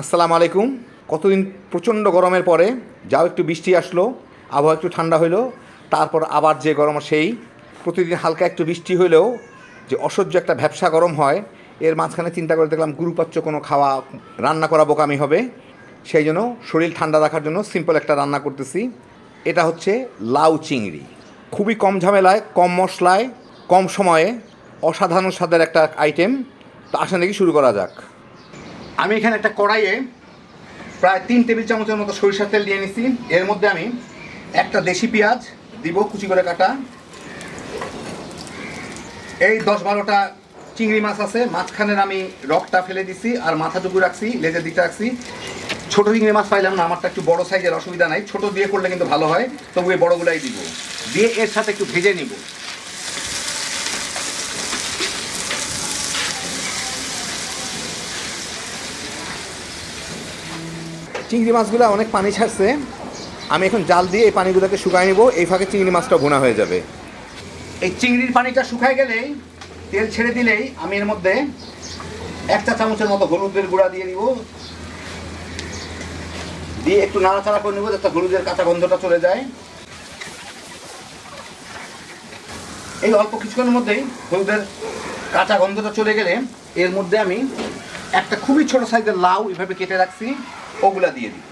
আসসালামু আলাইকুম। কতদিন প্রচণ্ড গরমের পরে যাও একটু বৃষ্টি আসলো, আবহাওয়া একটু ঠান্ডা হইল, তারপর আবার যে গরম সেই। প্রতিদিন হালকা একটু বৃষ্টি হলেও যে অসহ্য একটা ভ্যাবসা গরম হয়, এর মাঝখানে চিন্তা করে দেখলাম গুরুপাচ্য কোনো খাওয়া রান্না করা বোকামি হবে। সেই জন্য শরীর ঠান্ডা রাখার জন্য সিম্পল একটা রান্না করতেছি। এটা হচ্ছে লাউ চিংড়ি। খুবই কম ঝামেলায়, কম মশলায়, কম সময়ে অসাধারণ স্বাদের একটা আইটেম তো আসেন দেখি শুরু করা যাক। আমি এখানে একটা কড়াইয়ে প্রায় তিন টেবিল চামচের মতো সরিষার তেল দিয়ে নিছি। এর মধ্যে আমি একটা দেশি পেঁয়াজ দিব, কুচি করে কাটা। এই দশ বারোটা চিংড়ি মাছ আছে, মাঝখানের আমি রকটা ফেলে দিছি আর মাথাটুকু রাখছি, লেজের দিকটা রাখছি। ছোট চিংড়ি মাছ পাইলাম না, আমারটা একটু বড় সাইজের, অসুবিধা নাই। ছোট দিয়ে করলে কিন্তু ভালো হয়, তবু এই বড়গুলাই দিব। দিয়ে এর সাথে একটু ভেজে নিব। চিংড়ি মাছগুলো অনেক পানি ছাড়ছে। আমি এখন জাল দিয়ে এই পানিগুলোকে শুকাই নেব, এই ফাঁকে চিংড়ি মাছটা ভুনা হয়ে যাবে। এই চিংড়ির পানিটা শুকায় গেলেই, তেল ছেড়ে দিলেই আমি এর মধ্যে এক চা চামচের মতো হলুদের গুঁড়া দিয়ে দিব দিয়ে একটু নাড়াচাড়া করে নেব যাতে হলুদের কাঁচা গন্ধটা চলে যায়। এই অল্প কিছুক্ষণের মধ্যেই হলুদের কাঁচা গন্ধটা চলে গেলে এর মধ্যে আমি একটা খুবই ছোট সাইজের লাউ এভাবে কেটে রাখছি, ওগুলা দিয়ে দিব।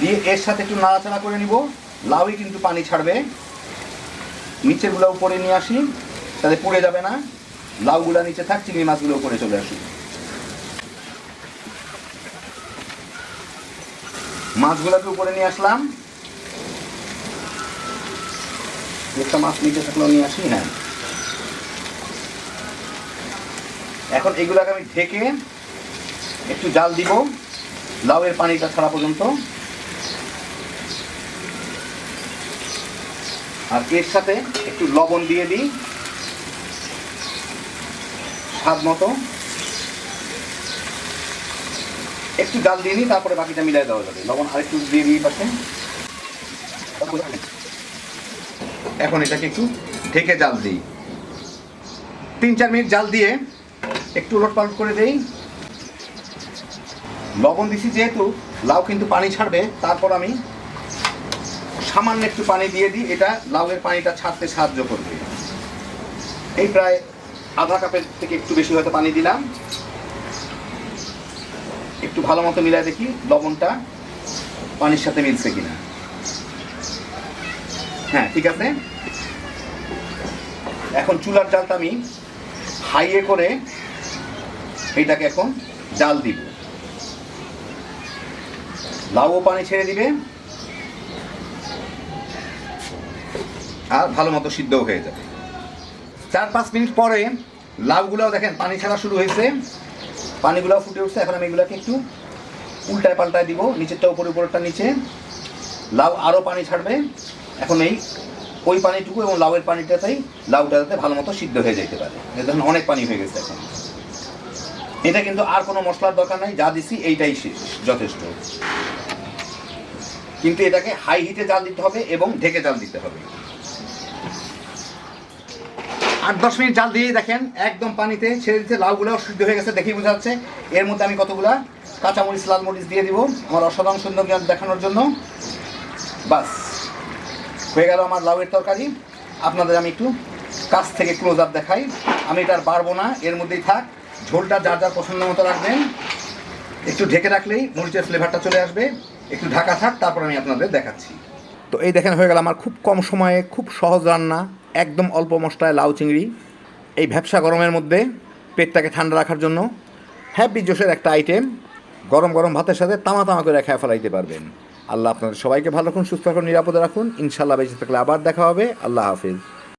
দিয়ে এর সাথে একটু নাড়াচাড়া করে নিব। লাউই কিন্তু পানি ছাড়বে। নিচেরগুলো উপরে নিয়ে আসি, তাহলে পড়ে যাবে না। লাউগুলা নিচে থাক, চিংড়ি মাছগুলো উপরে চলে আসুক। মাছগুলোকে উপরে নিয়ে আসলাম। একটা মাছ নিচে থাকলেও নিয়ে আসি হ্যাঁ। এখন এগুলাকে আমি ঢেকে একটু জাল দিব। লাউয়ের পানিটা ছাড়া পর্যন্ত। আর এর সাথে একটু লবণ দিয়ে দিই। স্বাদ মতো। একটু জাল দিয়ে নিই, তারপরে বাকিটা মিলাই দেওয়া যাবে। লবণ আরেকটু দিয়ে দিই পাশে। এখন এটাকে একটু ঢেকে জাল দিই। তিন চার মিনিট জাল দিয়ে একটু উলট পালট করে দেই। লবণ দিছি যেহেতু, লাউ কিন্তু পানি ছাড়বে, তারপর আমি সামান্য একটু পানি দিয়ে দিই, এটা লাউয়ের পানিটা ছাড়তে সাহায্য করবে। এই প্রায় আধা কাপের থেকে একটু বেশি হয়তো পানি দিলাম। একটু ভালো মতো মিলাই দেখি লবণটা পানির সাথে মিলছে কিনা। হ্যাঁ ঠিক আছে। এখন চুলার জালটা আমি হাইয়ে করে এটাকে এখন জাল দিব। লাউও পানি ছেড়ে দিবে। আর ভালো মতো সিদ্ধও হয়ে যাবে। চার পাঁচ মিনিট পরে লাউগুলোও দেখেন পানি ছাড়া শুরু হয়েছে। পানিগুলোও ফুটে উঠছে। এখন আমি এগুলোকে একটু উল্টায় পাল্টায় দিব। নিচেরটা উপরে, উপরেরটা নিচে। লাউ আরও পানি ছাড়বে। এখন এই ওই পানিটুকু এবং লাউয়ের পানিটাতেই লাউটা যাতে ভালো মতো সিদ্ধ হয়ে যেতে পারে। এই দেখুন অনেক পানি হয়ে গেছে এখন। এটা কিন্তু আর কোনো মশলার দরকার নাই, যা দিছি এইটাই শেষ, যথেষ্ট। কিন্তু এটাকে হাই হিটে জাল দিতে হবে এবং ঢেকে জাল দিতে হবে। আট দশ মিনিট জাল দিয়ে দেখেন, একদম পানিতে ছেড়ে দিতে লাউগুলোও সিদ্ধ হয়ে গেছে, দেখেই বোঝা যাচ্ছে। এর মধ্যে আমি কতগুলা কাঁচামরিচ, লাল মরিচ দিয়ে দিব আমার অসাধারণ সুন্দর জ্ঞান দেখানোর জন্য। বাস, হয়ে গেল আমার লাউয়ের তরকারি। আপনাদের আমি একটু কাছ থেকে ক্লোজ আপ দেখাই। আমি এটা আর পারব না, এর মধ্যেই থাক। ঝোলটা যার যার পছন্দ মতো রাখবেন, একটু ঢেকে রাখলেই মরিচের ফ্লেভারটা চলে আসবে। একটু ঢাকা থাক, তারপর আমি আপনাদের দেখাচ্ছি। তো এই দেখেন, হয়ে গেল আমার খুব কম সময়ে খুব সহজ রান্না, একদম অল্প মশলায় লাউ চিংড়ি। এই ভ্যাবসা গরমের মধ্যে পেটটাকে ঠান্ডা রাখার জন্য হ্যাপি জোশের একটা আইটেম গরম গরম ভাতের সাথে তামা তামা করে খেয়ে ফেলাইতে পারবেন। আল্লাহ আপনাদের সবাইকে ভালো রাখুন, সুস্থ রাখুন, নিরাপদে রাখুন। ইনশাল্লাহ বেঁচে থাকলে আবার দেখা হবে। আল্লাহ হাফিজ।